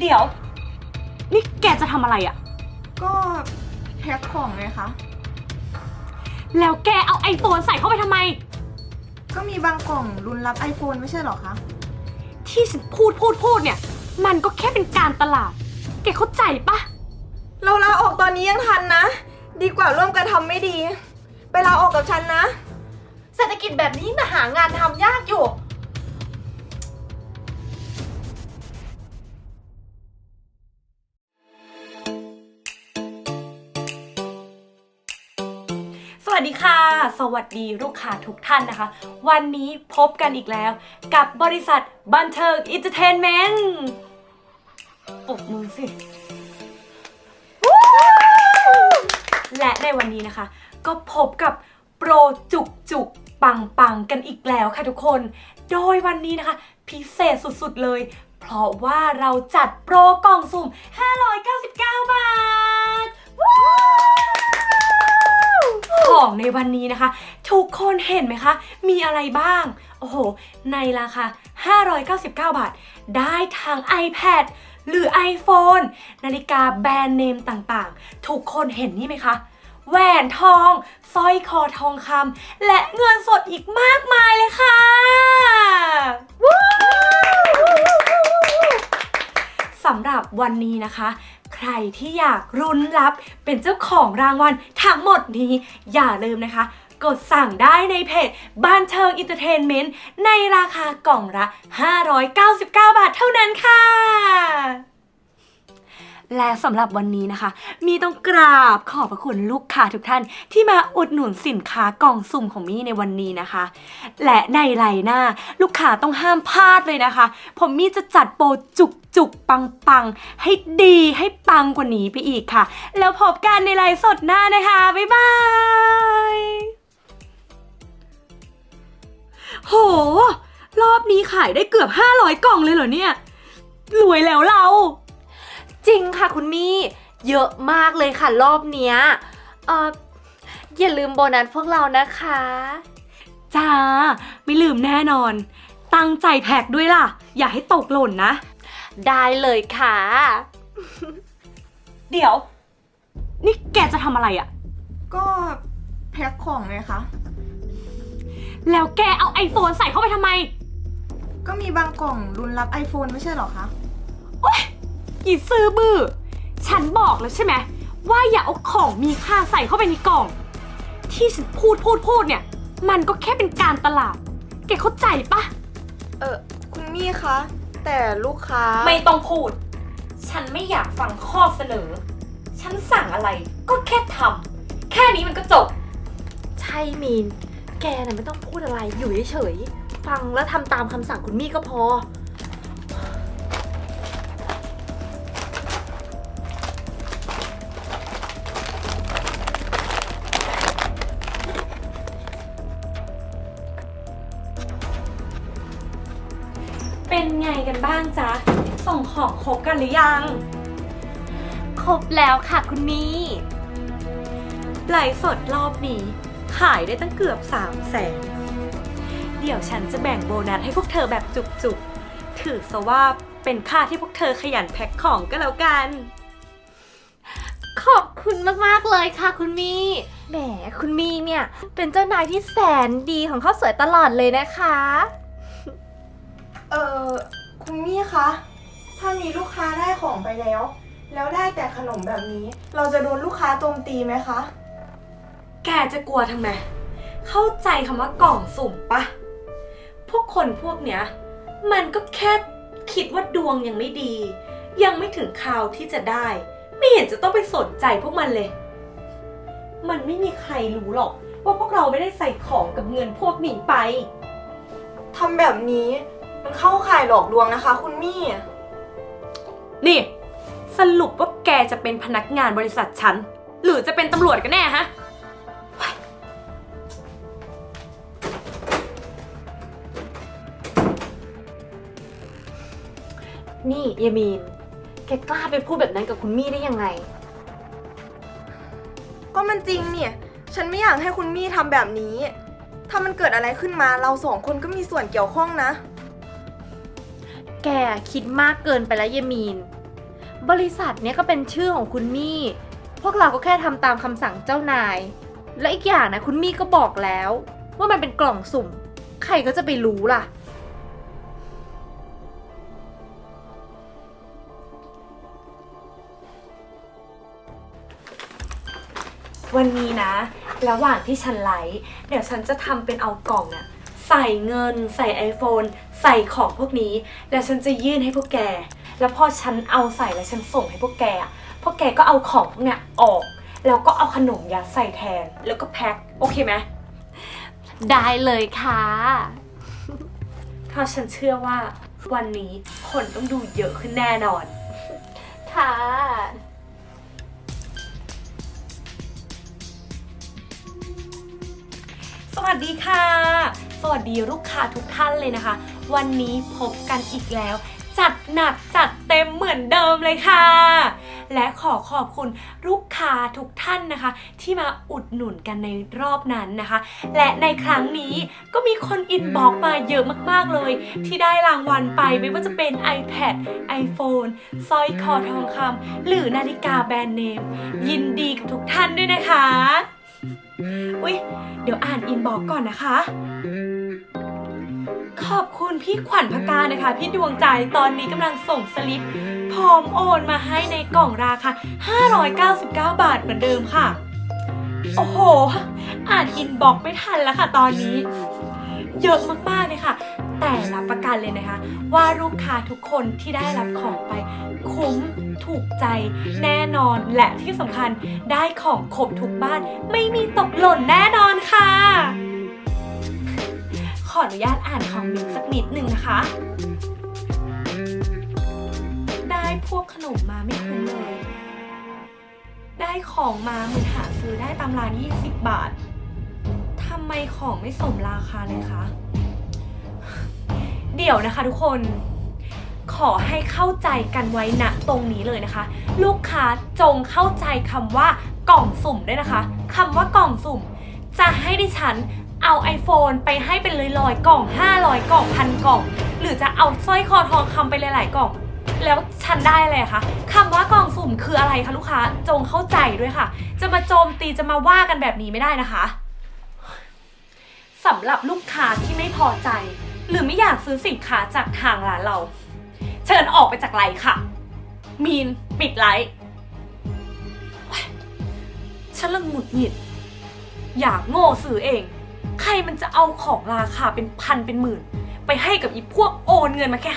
เดี๋ยว นี่แกจะทำอะไรอะก็แพ็คของไงคะ แล้วแกเอาไอโฟนใส่เข้าไปทำไม ก็มีบางกล่องรุนรับ iPhone ไม่ใช่เหรอคะ ที่ฉันพูดพูดพูดเนี่ย มันก็แค่เป็นการตลาด แกเข้าใจปะ เราลาออกตอนนี้ยังทันนะ ดีกว่าร่วมกันทำไม่ดี ไปลาออกกับฉันนะ เศรษฐกิจแบบนี้มาหางานทำยากอยู่ ดีค่ะ สวัสดีลูกค้าทุกท่านนะคะ วันนี้พบกันอีกแล้ว กับบริษัทบันเทิงอินเตอร์เทนเมนต์ปรบมือสิ และในวันนี้นะคะ ก็พบกับโปรจุกจุกปังปังกันอีกแล้วค่ะทุกคน โดยวันนี้นะคะ พิเศษสุดๆเลย เพราะว่าเราจัดโปรกล่องสุ่ม 599 บาท ของในวันนี้นะคะ ทุกคนเห็นไหมคะ มีอะไรบ้าง โอ้โห ในราคา 599 บาท ได้ทาง iPad หรือ iPhone นาฬิกาแบรนด์เนมต่างๆ ทุกคนเห็นนี่ไหมคะ แหวนทองสร้อยคอทองคำและเงินสดอีกมากมายเลยค่ะ สำหรับวันนี้นะคะ ใครที่อยากรุนรับเป็นเจ้าของรางวัลทั้งหมดนี้อย่าลืมนะคะ กดสั่งได้ในเพจบ้านเทิงอินเตอร์เทนเมนต์ในราคากล่องละ 599 บาทเท่านั้นค่ะและสำหรับวันนี้นะคะ มีต้องกราบขอบพระคุณลูกค้าทุกท่าน ที่มาอุดหนุนสินค้ากล่องสุ่มของมี่ในวันนี้นะคะ และในไลน์หน้า ลูกค้าต้องห้ามพลาดเลยนะคะ ผมมี่จะจัดโปรจุก จุกปังปังๆ ให้ดีให้ปังกว่านี้ไปอีกค่ะ แล้วพบกันในไลฟ์สดหน้านะคะ บ๊ายบาย โห รอบนี้ขายได้เกือบ 500 กล่องเลยเหรอเนี่ย รวยแล้วเรา จริงค่ะคุณมี่ เยอะมากเลยค่ะรอบเนี้ยเอออย่าลืมโบนัสพวกเรานะคะ จ้า ไม่ลืมแน่นอน ตั้งใจแพ็กด้วยล่ะ อย่าให้ตกหล่นนะ ได้เลยค่ะ เดี๋ยว นี่แกจะทำอะไรอะก็แพ็คของไงคะ แล้วแกเอาไอโฟนใส่เข้าไปทำไม ก็มีบางกล่องรุนรับ iPhone ไม่ใช่เหรอคะ โอ๊ยอีซื้อบื้อฉันบอกแล้วใช่ไหม ว่าอย่าเอาของมีค่าใส่เข้าไปในกล่อง ที่ฉันพูดพูดพูดเนี่ย มันก็แค่เป็นการตลาด แกเข้าใจปะ เออคุณมี่คะ แต่ลูกค้า ไม่ต้องพูด ฉันไม่อยากฟังข้อเสนอ ฉันสั่งอะไรก็แค่ทำ แค่นี้มันก็จบ ใช่มีน แกน่ะไม่ต้องพูดอะไรอยู่เฉยๆ ฟังแล้วทำตามคำสั่งคุณมี่ก็พอ เป็นไงกันบ้างจ๊ะ ส่งของครบกันหรือยัง ครบแล้วค่ะคุณมี่ไลฟ์สดรอบนี้ ขายได้ตั้งเกือบ3 0 0แสนเดี๋ยวฉันจะแบ่งโบนัสให้พวกเธอแบบจุกๆ ถือซะว่าเป็นค่าที่พวกเธอขยันแพ็คของก็แล้วกัน ขอบคุณมากๆเลยค่ะคุณมี่แหมคุณมี่เนี่ย เป็นเจ้านายที่แสนดีของข้าวสวยตลอดเลยนะคะ เออคุณมี่คะ ถ้ามีลูกค้าได้ของไปแล้ว แล้วได้แต่ขนมแบบนี้ เราจะโดนลูกค้าโจมตีไหมคะ แกจะกลัวทำไม เข้าใจคำว่ากล่องสุ่มปะ พวกคนพวกเนี้ย มันก็แค่คิดว่าดวงยังไม่ดี ยังไม่ถึงคราวที่จะได้ ไม่เห็นจะต้องไปสนใจพวกมันเลย มันไม่มีใครรู้หรอก ว่าพวกเราไม่ได้ใส่ของกับเงินพวกนี้ไป ทำแบบนี้ มันเข้าข่ายหลอกลวงนะคะ คุณมี่ นี่ สรุปว่าแกจะเป็นพนักงานบริษัทฉัน หรือจะเป็นตำรวจกันแน่ฮะ นี่ยายมีน แกกล้าไปพูดแบบนั้นกับคุณมี่ได้ยังไง ก็มันจริงเนี่ย ฉันไม่อยากให้คุณมี่ทำแบบนี้ ถ้ามันเกิดอะไรขึ้นมาเราสองคนก็มีส่วนเกี่ยวข้องนะ แกคิดมากเกินไปแล้วยายมีน บริษัทเนี้ยก็เป็นชื่อของคุณมี่ พวกเราก็แค่ทำตามคำสั่งเจ้านาย และอีกอย่างนะคุณมี่ก็บอกแล้ว ว่ามันเป็นกล่องสุ่ม ใครก็จะไปรู้ล่ะ วันนี้นะ ระหว่างที่ฉันไลฟ์เดี๋ยวฉันจะทำเป็นเอากล่องอะ ใส่เงิน ใส่ iPhone ใส่ของพวกนี้ แล้วฉันจะยื่นให้พวกแก แล้วพอฉันเอาใส่แล้วฉันส่งให้พวกแกอะพวกแกก็เอาของพวกเนี้ยออก แล้วก็เอาขนมยัดใส่แทน แล้วก็แพ็คโอเคไหมได้เลยค่ะเพราะฉันเชื่อว่าวันนี้คนต้องดูเยอะขึ้นแน่นอน ค่ะ สวัสดีค่ะ สวัสดีลูกค้าทุกท่านเลยนะคะ วันนี้พบกันอีกแล้ว จัดหนักจัดเต็มเหมือนเดิมเลยค่ะ และขอขอบคุณลูกค้าทุกท่านนะคะ ที่มาอุดหนุนกันในรอบนั้นนะคะ และในครั้งนี้ก็มีคนอินบ็อกมาเยอะมากๆเลย ที่ได้รางวัลไปไม่ว่าจะเป็น iPad iPhone สร้อยคอทองคำหรือนาฬิกาแบรนด์เนม ยินดีกับทุกท่านด้วยนะคะ อุ๊ย เดี๋ยวอ่านอินบอกก่อนนะคะ ขอบคุณพี่ขวัญพกานะคะ พี่ดวงใจตอนนี้กำลังส่งสลิปพร้อมโอนมาให้ในกล่องราคา 599 บาทเหมือนเดิมค่ะ โอ้โห อ่านอินบอกไม่ทันแล้วค่ะตอนนี้ เยอะมากๆเลยค่ะ แต่รับประกันเลยนะคะ ว่าลูกค้าทุกคนที่ได้รับของไป คุ้มถูกใจแน่นอนและที่สำคัญได้ของครบทุกบ้าน ไม่มีตกหล่นแน่นอนค่ะ ขออนุญาตอ่านคอมเมนต์สักนิดหนึ่งนะคะ ได้พวกขนมมาไม่คุ้มเลย ได้ของมาเหมือนหาซื้อได้ตามร้าน 20 บาททำไมของไม่สมราคาเลยคะ เดี๋ยวนะคะทุกคน ขอให้เข้าใจกันไว้ณตรงนี้เลยนะคะ ลูกค้าจงเข้าใจคำว่ากล่องสุ่มด้วยนะคะคำว่ากล่องสุ่ม จะให้ดิฉันเอา iPhone ไปให้เป็นเลยลอยกล่อง 500 กล่องพันกล่อง หรือจะเอาสร้อยคอทองคำไปหลายๆกล่อง แล้วฉันได้เลยคะคำว่ากล่องสุ่มคืออะไรคะลูกค้าจงเข้าใจด้วยค่ะ จะมาโจมตีจะมาว่ากันแบบนี้ไม่ได้นะคะสำหรับลูกค้าที่ไม่พอใจ หรือไม่อยากซื้อสินค้าจากทางร้านเรา เชิญออกไปจากไลฟ์ค่ะ มีนปิดไลฟ์โอ๊ยฉันละหงุดหงิด อยากโง่ซื้อเอง ใครมันจะเอาของราคาเป็นพันเป็นหมื่น ไปให้กับอีพวกโอนเงินมาแค่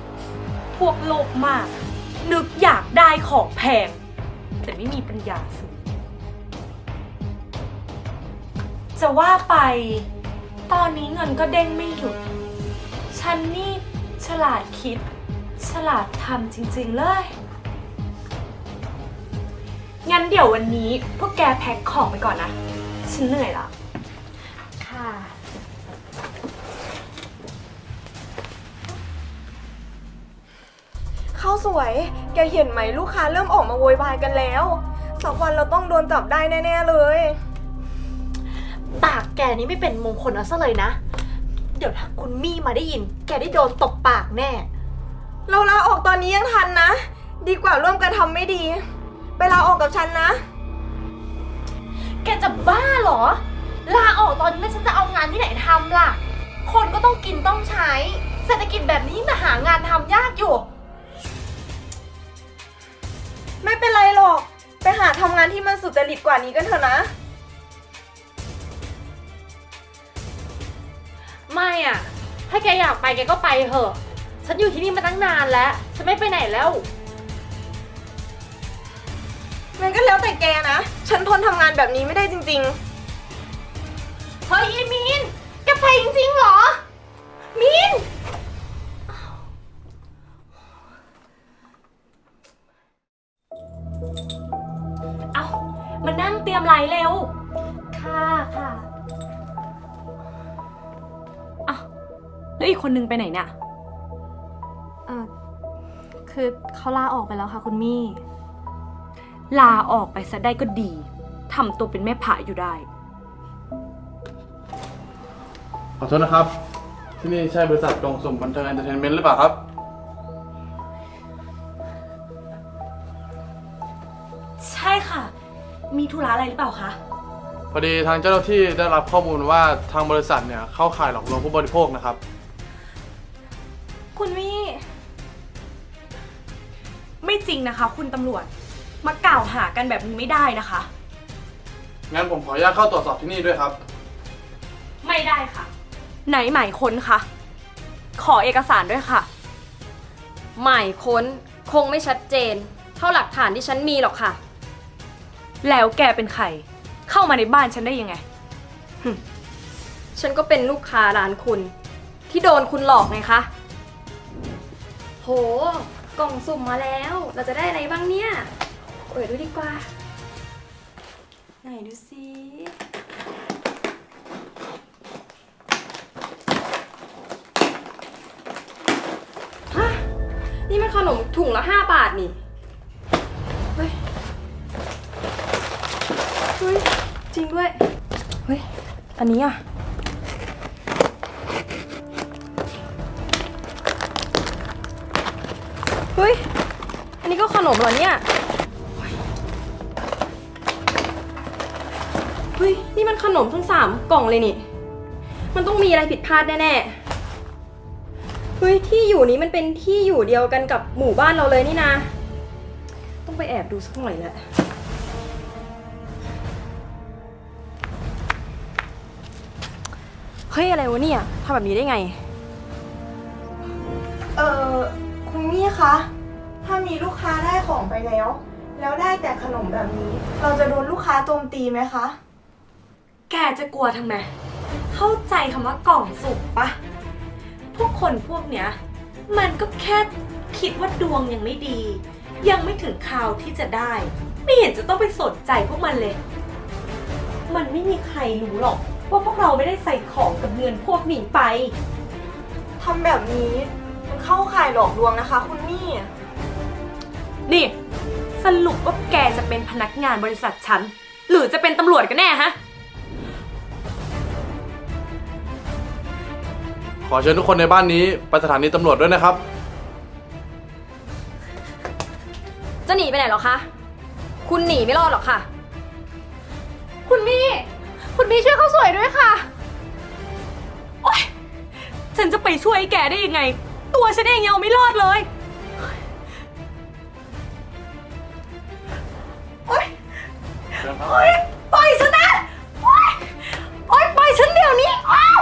599 พวกโลภมาก นึกอยากได้ของแพง แต่ไม่มีปัญญาซื้อ จะว่าไป ตอนนี้เงินก็เด้งไม่หยุด ฉันนี่ ฉลาดคิด ฉลาดทำจริงๆเลย งั้นเดี๋ยววันนี้พวกแกแพ็คของไปก่อนนะ ฉันเหนื่อยละค่ะ ข้าวสวย แกเห็นไหมลูกค้าเริ่มออกมาโวยวายกันแล้ว สักวันเราต้องโดนจับได้แน่ ๆ เลย ปากแกนี่ไม่เป็นมงคลเอาซะเลยนะ เดี๋ยวถ้าคุณมี่มาได้ยิน แกได้โดนตบปากแน่ เราลาออกตอนนี้ยังทันนะ ดีกว่าร่วมกันทำไม่ดี ไปลาออกกับฉันนะ แกจะบ้าเหรอ ลาออกตอนนี้แล้วฉันจะเอางานที่ไหนทำล่ะ คนก็ต้องกินต้องใช้ เศรษฐกิจแบบนี้มาหางานทำยากอยู่ ไม่เป็นไรหรอก ไปหาทำงานที่มันสุจริตกว่านี้กันเถอะนะ ไม่อะถ้าแกอยากไปแกก็ไปเถอะ ฉันอยู่ที่นี่มาตั้งนานแล้ว ฉันไม่ไปไหนแล้ว มันก็แล้วแต่แกนะ ฉันทนทำงานแบบนี้ไม่ได้จริง เฮ้ยยายมีนแกไปจริงๆเหรอมีนเอามานั่งเตรียมไลน์เร็ว ค่ะค่ะ แล้วอีกคนนึงไปไหนเนี่ย เออคือเขาลาออกไปแล้วค่ะ คุณมี่ ลาออกไปซะได้ก็ดีทำตัวเป็นแม่พระอยู่ได้ ขอโทษนะครับ ที่นี่ใช่บริษัทกองส่งบันเทิงเอนเตอร์เทนเมนต์หรือเปล่าครับ ใช่ค่ะ มีธุระอะไรหรือเปล่าคะ พอดีทางเจ้าหน้าที่ได้รับข้อมูลว่าทางบริษัทเนี่ยเข้าข่ายหลอกลวงผู้บริโภคนะครับ คุณมี่ ไม่จริงนะคะ คุณตำรวจ มากล่าวหากันแบบนี้ไม่ได้นะคะ งั้นผมขออนุญาตเข้าตรวจสอบที่นี่ด้วยครับ ไม่ได้ค่ะ ไหนหมายค้นคะขอเอกสารด้วยค่ะ หมายค้นคงไม่ชัดเจน เท่าหลักฐานที่ฉันมีหรอกค่ะ แล้วแกเป็นใคร เข้ามาในบ้านฉันได้ยังไง ฉันก็เป็นลูกค้าร้านคุณ ที่โดนคุณหลอกไงคะ โห กล่องสุ่มมาแล้ว เราจะได้อะไรบ้างเนี่ยเปิดดูดีกว่า ไหนดูสิฮะนี่มันขนมถุงละ 5 บาทนี่ เฮ้ย เฮ้ย จริงด้วย เฮ้ย อันนี้อะ เฮ้ย อันนี้ก็ขนมเหรอเนี่ย เฮ้ย นี่มันขนมทั้งสามกล่องเลยนี่ มันต้องมีอะไรผิดพลาดแน่ๆ เฮ้ย ที่อยู่นี้มันเป็นที่อยู่เดียวกันกับหมู่บ้านเราเลยนี่นะ ต้องไปแอบดูสักหน่อยแหละ เฮ้ย อะไรวะเนี่ยทำแบบนี้ได้ไง เออ มี่คะ ถ้ามีลูกค้าได้ของไปแล้ว แล้วได้แต่ขนมแบบนี้ เราจะโดนลูกค้าโจมตีไหมคะ แกจะกลัวทำไม เข้าใจคำว่ากล่องสุกปะ พวกคนพวกเนี้ย มันก็แค่คิดว่าดวงยังไม่ดี ยังไม่ถึงคราวที่จะได้ ไม่เห็นจะต้องไปสนใจพวกมันเลย มันไม่มีใครรู้หรอกว่าพวกเราไม่ได้ใส่ของกับเงินพวกนี้ไป ทำแบบนี้ มันเข้าข่ายหลอกลวงนะคะ คุณมี่ นี่ สรุปว่าแกจะเป็นพนักงานบริษัทฉัน หรือจะเป็นตำรวจกันแน่ฮะ ขอเชิญทุกคนในบ้านนี้ไปสถานีตำรวจด้วยนะครับ จะหนีไปไหนเหรอคะ คุณหนีไม่รอดหรอกค่ะ คุณมี่ คุณมี่ช่วยเขาวสวยด้วยค่ะ โอ๊ย ฉันจะไปช่วยแกได้ยังไง ตัวฉันเองยังเอาไม่รอดเลย โอ๊ยโอ๊ย ปล่อยฉันนะ โอ๊ย โอ๊ย ปล่อยฉันเดี๋ยวนี้อ้าว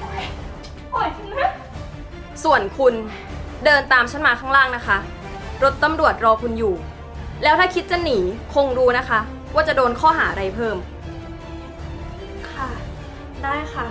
โอ๊ยปล่อยฉันนะ ส่วนคุณเดินตามฉันมาข้างล่างนะคะ รถตำรวจรอคุณอยู่ แล้วถ้าคิดจะหนีคงรู้นะคะ ว่าจะโดนข้อหาอะไรเพิ่ม ค่ะ ได้ค่ะ